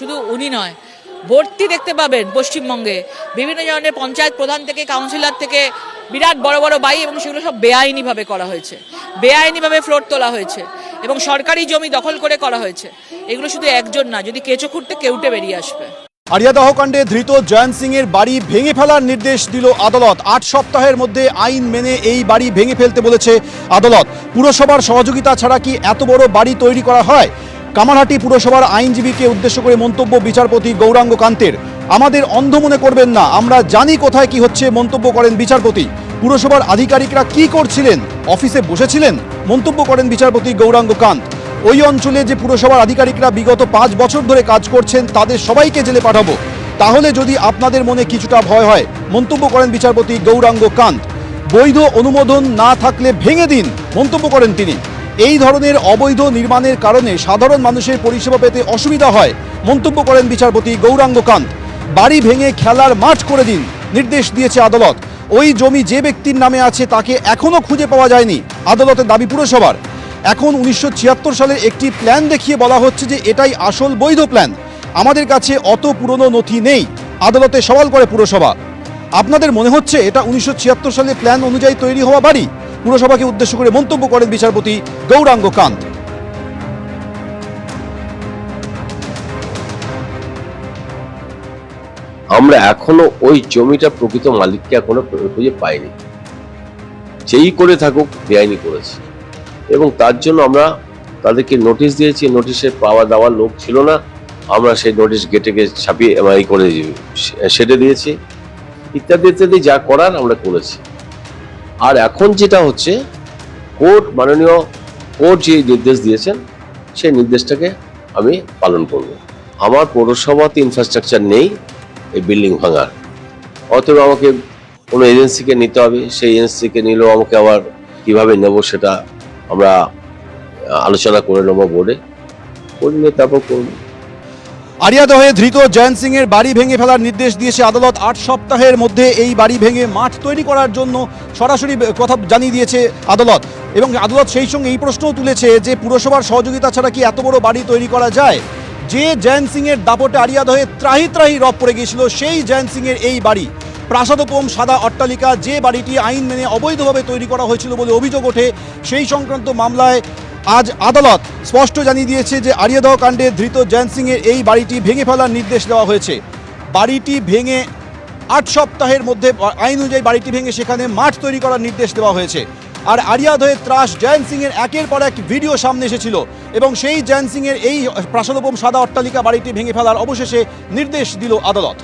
শুধু উনি নয়, ভর্তি দেখতে পাবেন পশ্চিমবঙ্গে। বিভিন্ন ধরনের পঞ্চায়েত প্রধান থেকে, কাউন্সিলর থেকে, বিরাট বড় বড় বাড়ি এবং সেগুলো সব বেআইনিভাবে করা হয়েছে। বেআইনিভাবে ফ্লোট তোলা হয়েছে এবং সরকারি জমি দখল করে করা হয়েছে। এগুলো শুধু একজন না, যদি কেঁচো খুঁড়তে কেউটে বেরিয়ে আসবে। আরিয়াদহ কাণ্ডে ধৃত জয়ন্ত সিং এর বাড়ি ভেঙে ফেলার নির্দেশ দিল আদালত। আট সপ্তাহের মধ্যে আইন মেনে এই বাড়ি ভেঙে ফেলতে বলেছে আদালত। পুরসভার সহযোগিতা ছাড়া কি এত বড় বাড়ি তৈরি করা হয়? কামারহাটি পুরসভার আইনজীবীকে উদ্দেশ্য করে মন্তব্য বিচারপতি গৌরাঙ্গ কান্তের। আমাদের অন্ধ মনে করবেন না, আমরা জানি কোথায় কি হচ্ছে, মন্তব্য করেন বিচারপতি। পুরসভার আধিকারিকরা কি করছিলেন, অফিসে বসেছিলেন, মন্তব্য করেন বিচারপতি গৌরাঙ্গ কান্ত। ওই অঞ্চলে যে পুরসভার আধিকারিকরা বিগত পাঁচ বছর ধরে কাজ করছেন, তাদের সবাইকে জেলে পাঠাবো। তাহলে যদি আপনাদের মনে কিছুটা ভয় হয়, মন্তব্য করেন বিচারপতি গৌরাঙ্গ কান্ত। বৈধ অনুমোদন না থাকলে ভেঙে দিন, মন্তব্য করেন তিনি। এই ধরনের অবৈধ নির্মাণের কারণে সাধারণ মানুষের পরিষেবা পেতে অসুবিধা হয়, মন্তব্য করেন বিচারপতি গৌরাঙ্গ কান্ত। বাড়ি ভেঙে খেলার মাঠ করে দিন, নির্দেশ দিয়েছে আদালত। ওই জমি যে ব্যক্তির নামে আছে তাকে এখনও খুঁজে পাওয়া যায়নি, আদালতের দাবি পুরসভার। এখন উনিশশো ছিয়াত্তর সালের একটি প্ল্যান দেখিয়ে বলা হচ্ছে যে এটাই আসল বৈধ প্ল্যান। আমাদের কাছে অত পুরনো নথি নেই, আদালতে সওয়াল করে পুরসভা। আপনাদের মনে হচ্ছে এটা উনিশশো ছিয়াত্তর সালে প্ল্যান অনুযায়ী তৈরি হওয়া বাড়ি? পুরসভাকে উদ্দেশ্য করে মন্তব্য করেন বিচারপতি গৌরাঙ্গ কান্ত। আমরা এখনও ওই জমিটা প্রকৃত মালিককে এখনও খুঁজে পাইনি। যেই করে থাকুক, বেআইনি করেছে। এবং তার জন্য আমরা তাদেরকে নোটিশ দিয়েছি নোটিশের পাওয়া দেওয়ার লোক ছিল না। আমরা সেই নোটিশ গেটেকে ছাপিয়ে করে সেটে দিয়েছি। ইত্যাদি ইত্যাদি যা করার আমরা করেছি। আর এখন যেটা হচ্ছে, কোর্ট, মাননীয় কোর্ট যে নির্দেশ দিয়েছেন, সেই নির্দেশটাকে আমি পালন করব। আমার পৌরসভাতে ইনফ্রাস্ট্রাকচার নেই, এই বিল্ডিং ভাঙার। অতএব আমাকে কোনো এজেন্সিকে নিতে হবে, সেই এজেন্সিকে নিলেও আমাকে আবার কীভাবে নেব সেটা আমরা আলোচনা করে নেব বোর্ডে করে নিয়ে তারপর করব। আরিয়াদহে ধৃত জয়ন্ত সিং এর বাড়ি ভেঙে ফেলার নির্দেশ দিয়েছে আদালত। আট সপ্তাহের মধ্যে এই বাড়ি ভেঙে মাঠ তৈরি করার জন্য সরাসরি কথা জানিয়ে দিয়েছে আদালত। এবং আদালত সেই সঙ্গে এই প্রশ্নও তুলেছে যে পুরসভার সহযোগিতা ছাড়া কি এত বড় বাড়ি তৈরি করা যায়? যে জয়ন্ত সিং এর দাপটে আরিয়াদহে ত্রাহি ত্রাহি রব পড়ে গিয়েছিল, সেই জয়ন্ত সিং এর এই বাড়ি। প্রাসাদোপম সাদা অট্টালিকা যে বাড়িটি আইন মেনে অবৈধভাবে তৈরি করা হয়েছিল বলে অভিযোগ ওঠে, সেই সংক্রান্ত মামলায় আজ আদালত স্পষ্ট জানিয়ে দিয়েছে যে আরিয়াদহ কাণ্ডে ধৃত জয়ন্ত সিং এর এই বাড়িটি ভেঙে ফেলার নির্দেশ দেওয়া হয়েছে। বাড়িটি ভেঙে আট সপ্তাহের মধ্যে আইন অনুযায়ী বাড়িটি ভেঙে সেখানে মাঠ তৈরি করার নির্দেশ দেওয়া হয়েছে। আর আরিয়াদহে ত্রাস জয়ন্ত সিং এর একের পর এক ভিডিও সামনে এসেছিল এবং সেই জয়ন্ত সিং এর এই প্রাসাদোপম সাদা অট্টালিকা বাড়িটি ভেঙে ফেলার অবশেষে নির্দেশ দিল আদালত।